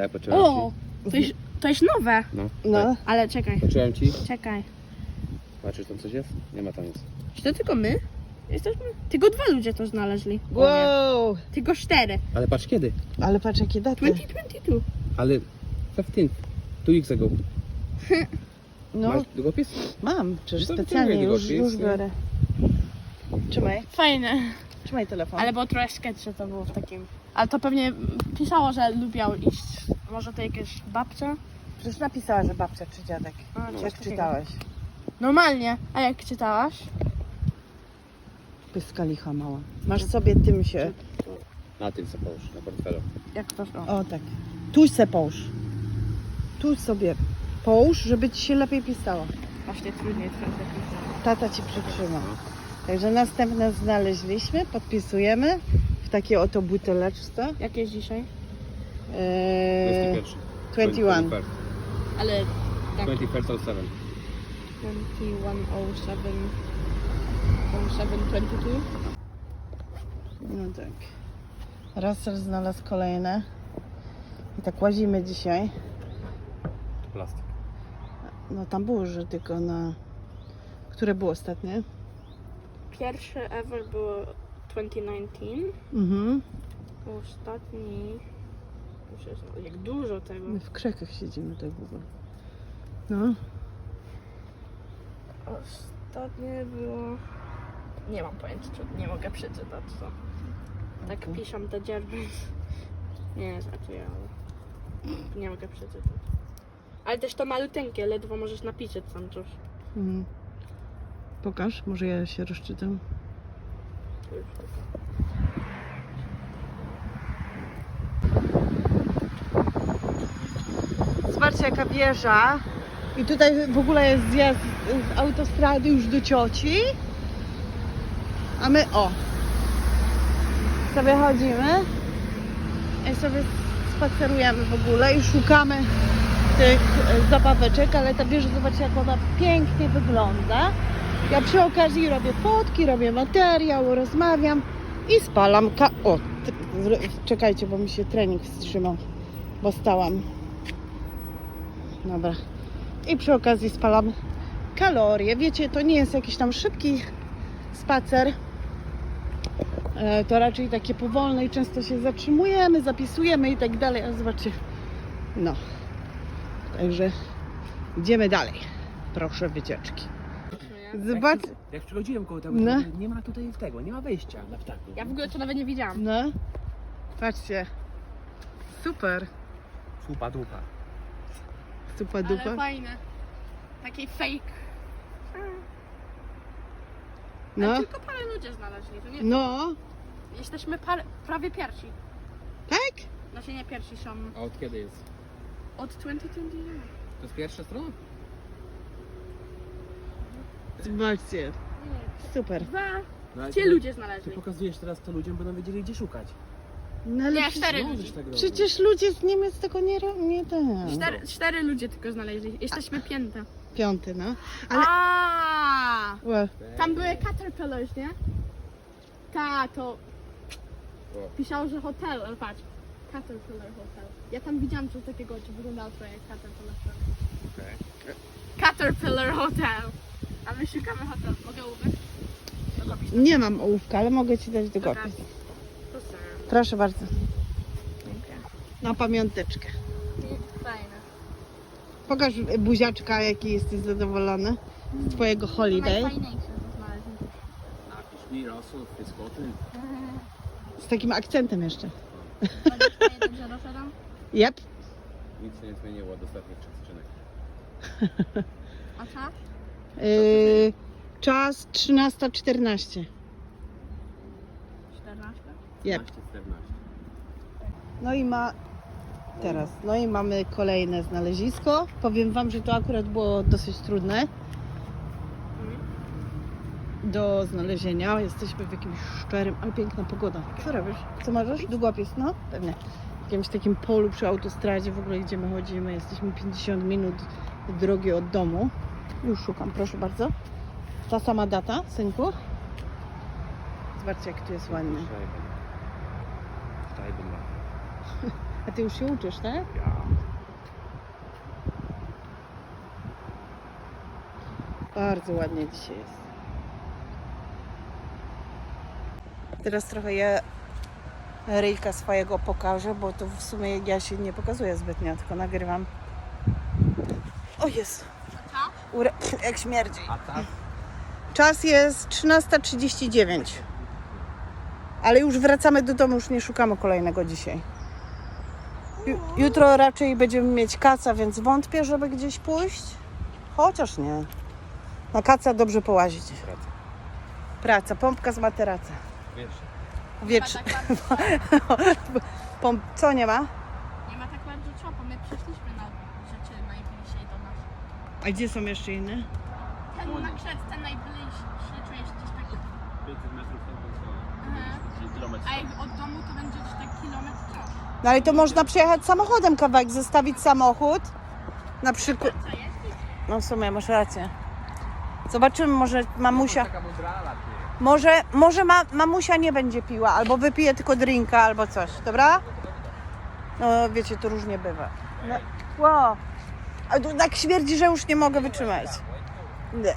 Daj, poczułem O! To jest, to jest nowe. ci. No. No. Ale czekaj, Poczułem ci. czekaj. Patrzysz, tam coś jest? Nie ma tam nic. Czy to tylko my? Jesteśmy? Tylko dwa ludzie to znaleźli. Wow! Tylko cztery. Ale patrz kiedy? Ale patrz jakie daty. 2022. Ale 15. Two weeks ago. No, Masz długopis? mam. Przecież to specjalnie wyciągaj już, długopis, już nie? biorę. Trzymaj, Fajne. trzymaj telefon. Ale było trochę sketch, że to było w takim... Ale to pewnie pisało, że lubiał iść. Może to jakaś babcia? Przecież napisała, że babcia czy dziadek. A, coś Jak takiego. czytałeś? Normalnie. A jak czytałaś? Pyska licha mała. Masz sobie tym się... Na tym co połóż, na portfelu. Jak to? O. O tak. Tu se połóż. Tu sobie połóż, żeby ci się lepiej pisało. Właśnie trudniej trochę pisać. Tata ci przytrzyma. Także następne znaleźliśmy, podpisujemy w takiej oto buteleczce. Jak jest dzisiaj? Eee, 21. 21. Ale tak. 21 07. 2107 0722 No tak. Russell znalazł kolejne. I tak łazimy dzisiaj. Plastik. No tam było, że tylko na... Które było ostatnie? Pierwszy ever było 2019 Mhm. Ostatni jak dużo tego My w krzakach siedzimy tak w ogóle. No. Ostatnie było Nie mam pojęcia, nie mogę przeczytać co Tak Okej. piszą te dzierby Nie, żartuję, ale Nie mogę przeczytać Ale też to maluteńkie, ledwo możesz napisać tam coś Mhm. Pokaż, może ja się rozczytam. Zobaczcie jaka wieża. I tutaj w ogóle jest zjazd z autostrady już do cioci. A my o. Sobie chodzimy. I sobie spacerujemy w ogóle i szukamy tych e, zabaweczek, ale ta wieża, zobaczcie jak ona pięknie wygląda. Ja przy okazji robię fotki, robię materiał, rozmawiam i spalam ka... O, czekajcie, bo mi się trening wstrzymał, bo stałam. Dobra. I przy okazji spalam kalorie. Wiecie, to nie jest jakiś tam szybki spacer. E, To raczej takie powolne i często się zatrzymujemy, zapisujemy i tak dalej. A zobaczcie. No. Także idziemy dalej. Proszę wycieczki. Zobacz. Jak przychodziłem koło tego, No. nie ma tutaj tego, nie ma wejścia na ptaku. Ja w ogóle to nawet nie widziałam No. Patrzcie. Super. Słupa dupa. Super dupa. Ale fajne Taki fake No. Ale tylko parę ludzi znaleźli, to nie No. Jesteśmy par, prawie pierwsi Tak? Znaczy nie pierwsi są A od kiedy jest? od 2021 To jest pierwsza strona? Zobaczcie. Super. Dwa ale Ci ty- ludzie Ty znaleźli. pokazujesz teraz to ludziom, będą wiedzieli gdzie szukać. No, ale Nie, przecież- cztery ludzi. tak robić. Przecież ludzie z Niemiec tego nie robią. Nie ten. Cztery, cztery ludzie tylko znaleźli. Jesteśmy pięte. Piąty, no. Ale. A, Well, Tam były caterpillars, nie? Ta, to pisało, że hotel, ale patrz. Caterpillar Hotel. Ja tam widziałam coś takiego, czy wyglądało trochę jak Caterpillar Hotel. Okej. Caterpillar Hotel. A my szukamy hotel. Mogę ubrać? nie mam ołówka, ale mogę ci dać długopis. Proszę. Proszę bardzo. Dziękuję. Na pamiąteczkę. Fajne. Pokaż buziaczka, jaki jesteś zadowolony z twojego holiday. Najfajniejsze to znaleźliśmy. Napisz mi Fitzcotton. Z takim akcentem jeszcze. Że? Yep. Nic się nie zmieniło od ostatnich skrzynek. A co? Yy, czas 13.14. 14. Yep. 15, 14. No i ma teraz, no i mamy kolejne znalezisko. Powiem wam, że to akurat było dosyć trudne do znalezienia. Jesteśmy w jakimś szczerym, ale piękna pogoda. Co robisz? Co możesz? Długopis? No, pewnie. W jakimś takim polu przy autostradzie w ogóle idziemy, chodzimy. Jesteśmy 50 minut drogi od domu. Już szukam, proszę bardzo. Ta sama data, synku. Zobaczcie, jak tu jest ładnie. A ty już się uczysz, tak? Ja. Bardzo ładnie dzisiaj jest. Teraz trochę ja ryjka swojego pokażę, bo to w sumie ja się nie pokazuję zbytnio, tylko nagrywam. O Jezu. Ure... Pff, jak śmierdzi. A tak? Czas jest 13.39. Ale już wracamy do domu, już nie szukamy kolejnego dzisiaj. Ju- Jutro raczej będziemy mieć kaca, więc wątpię, żeby gdzieś pójść. Chociaż nie. Na kaca dobrze połazić. Praca. Praca, pompka z materaca. Wiesz. Wiecz... Tak Pomp... Co nie ma? nie ma tak bardzo co, bo my przyszliśmy na rzeczy najbliższej do nas. A gdzie są jeszcze inne? Ten na krzec, ten najbliższy, czujesz gdzieś tak... 500 metrów. 10 kilometrów. A jak od domu to będzie gdzieś tak kilometr czasu. No ale to można przejechać samochodem kawałek, zostawić samochód. Na przykład... Co jest? No w sumie masz rację. Zobaczymy, może mamusia... Taka mudrala, ty. Może, może ma, mamusia nie będzie piła, albo wypije tylko drinka, albo coś, dobra? No wiecie, to różnie bywa. No, wow. A tu tak śmierdzi, że już nie mogę wytrzymać. Nie.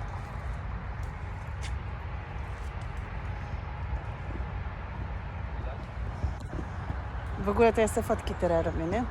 W ogóle to ja te fotki teraz robię, nie?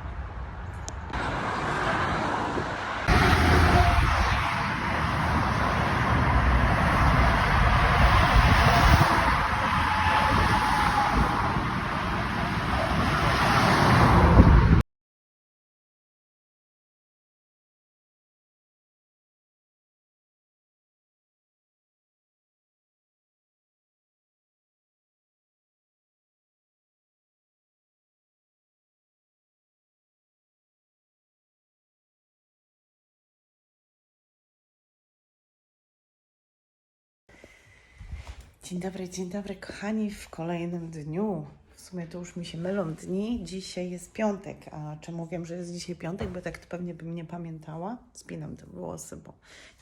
Dzień dobry, dzień dobry, kochani, w kolejnym dniu. W sumie to już mi się mylą dni. Dzisiaj jest piątek. A czemu wiem, że jest dzisiaj piątek? Bo tak to pewnie bym nie pamiętała. Spinam te włosy, bo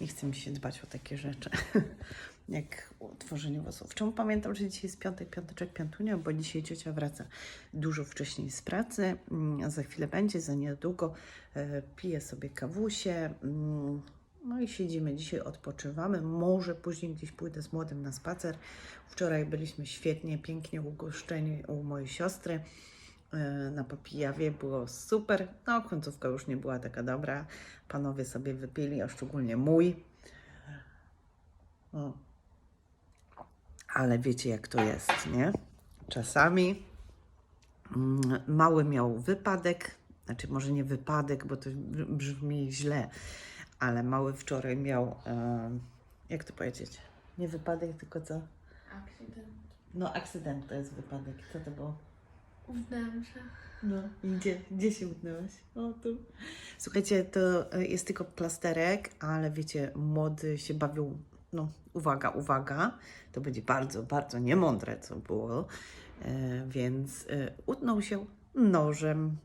nie chce mi się dbać o takie rzeczy, jak o tworzeniu włosów. Czemu pamiętam, że dzisiaj jest piątek, piąteczek, piątunia? Bo dzisiaj ciocia wraca dużo wcześniej z pracy. Mm, Za chwilę będzie, za niedługo. E, Piję sobie kawusie. No i siedzimy dzisiaj, odpoczywamy. Może później gdzieś pójdę z młodym na spacer. Wczoraj byliśmy świetnie, pięknie ugoszczeni u mojej siostry e, na Popijawie. Było super. No, końcówka już nie była taka dobra. Panowie sobie wypili, a szczególnie mój. O. Ale wiecie, jak to jest, nie? Czasami mm, mały miał wypadek, znaczy może nie wypadek, bo to brzmi źle, ale mały wczoraj miał, e, jak to powiedzieć, nie wypadek, tylko co? Akcydent. No, akcydent to jest wypadek. Co to było? Uznałam się. No, i gdzie, gdzie się utknęłaś? O, tu. Słuchajcie, to e, jest tylko plasterek, ale wiecie, młody się bawił, no, uwaga, uwaga, to będzie bardzo, bardzo niemądre, co było, e, więc e, utnął się nożem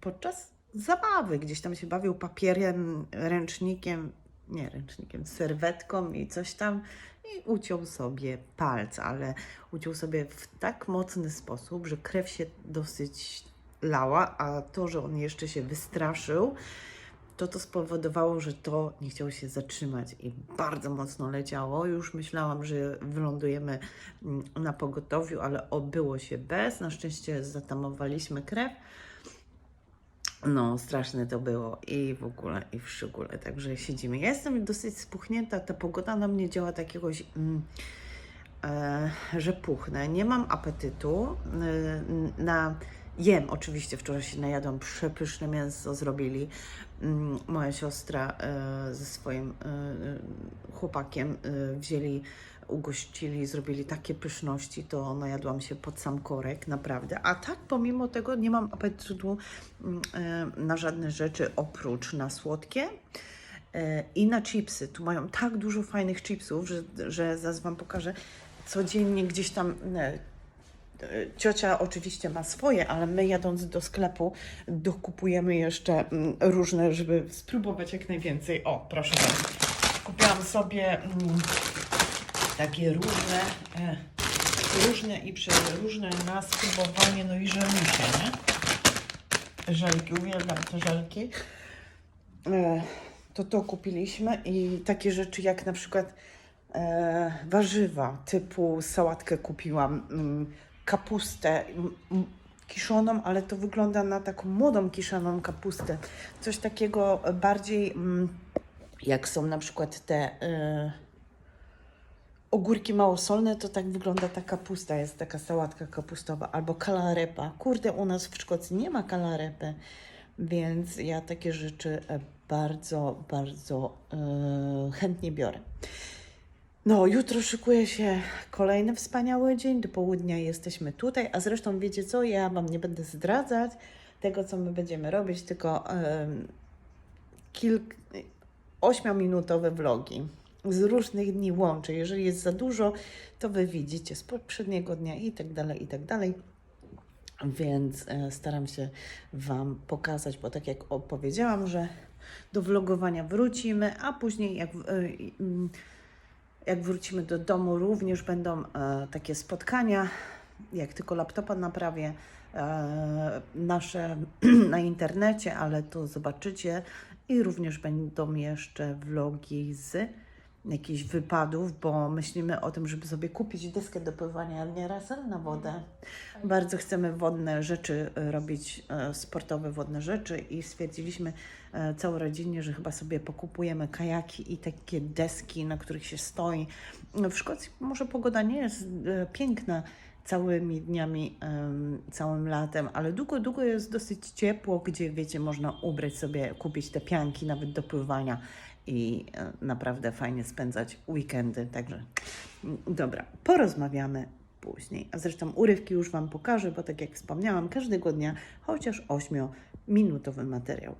podczas zabawy, gdzieś tam się bawił papierem, ręcznikiem, nie ręcznikiem, serwetką i coś tam i uciął sobie palce, ale uciął sobie w tak mocny sposób, że krew się dosyć lała, a to, że on jeszcze się wystraszył, to to spowodowało, że to nie chciało się zatrzymać i bardzo mocno leciało. Już myślałam, że wylądujemy mm, na pogotowiu, ale obyło się bez. Na szczęście zatamowaliśmy krew. No, straszne to było i w ogóle, i w szczególe. Także siedzimy. Ja jestem dosyć spuchnięta. Ta pogoda na mnie działa takiegoś, mm, e, że puchnę. Nie mam apetytu e, na. Jem, oczywiście, wczoraj się najadłam, przepyszne mięso zrobili. Mm, Moja siostra e, ze swoim e, chłopakiem wzięli, ugościli, zrobili takie pyszności, to najadłam się pod sam korek, naprawdę. A tak, pomimo tego nie mam apetytu mm, e, na żadne rzeczy oprócz na słodkie e, i na chipsy. Tu mają tak dużo fajnych chipsów, że, że zaraz Wam pokażę. Codziennie gdzieś tam e, Ciocia oczywiście ma swoje, ale my jadąc do sklepu dokupujemy jeszcze mm, różne, żeby spróbować jak najwięcej. O, proszę bardzo. Kupiłam sobie mm, takie różne, e, różne i przeróżne na spróbowanie, no i żemusie, nie? żelki, uwielbiam te żelki. E, To to kupiliśmy i takie rzeczy jak na przykład e, warzywa, typu sałatkę kupiłam, mm, kapustę m, m, kiszoną, ale to wygląda na taką młodą kiszoną kapustę. Coś takiego bardziej mm, jak są na przykład te e, ogórki małosolne, to tak wygląda ta kapusta, jest taka sałatka kapustowa, albo kalarepa. Kurde, u nas w Szkocji nie ma kalarepy, więc ja takie rzeczy e, bardzo, bardzo e, chętnie biorę. No, jutro szykuje się kolejny wspaniały dzień. Do południa jesteśmy tutaj, a zresztą wiecie co, ja Wam nie będę zdradzać tego, co my będziemy robić, tylko em, kilk, ośmiominutowe vlogi z różnych dni łączę. Jeżeli jest za dużo, to Wy widzicie z poprzedniego dnia i tak dalej, i tak dalej. Więc e, staram się Wam pokazać, bo tak jak opowiedziałam, że do vlogowania wrócimy, a później jak, e, mm, jak wrócimy do domu również będą e, takie spotkania, jak tylko laptopa naprawię, nasze na internecie, ale to zobaczycie i również będą jeszcze vlogi z jakichś wypadów, bo myślimy o tym, żeby sobie kupić deskę do pływania, ale nie raz na wodę. Bardzo chcemy wodne rzeczy e, robić, e, sportowe wodne rzeczy i stwierdziliśmy e, całorodzinnie, że chyba sobie pokupujemy kajaki i takie deski, na których się stoi. W Szkocji może pogoda nie jest piękna całymi dniami, całym latem, ale długo, długo jest dosyć ciepło, gdzie wiecie, można ubrać sobie, kupić te pianki nawet do pływania i e, naprawdę fajnie spędzać weekendy. Także mm, dobra, porozmawiamy później. A zresztą urywki już Wam pokażę, bo tak jak wspomniałam, każdego dnia chociaż 8-minutowy materiał.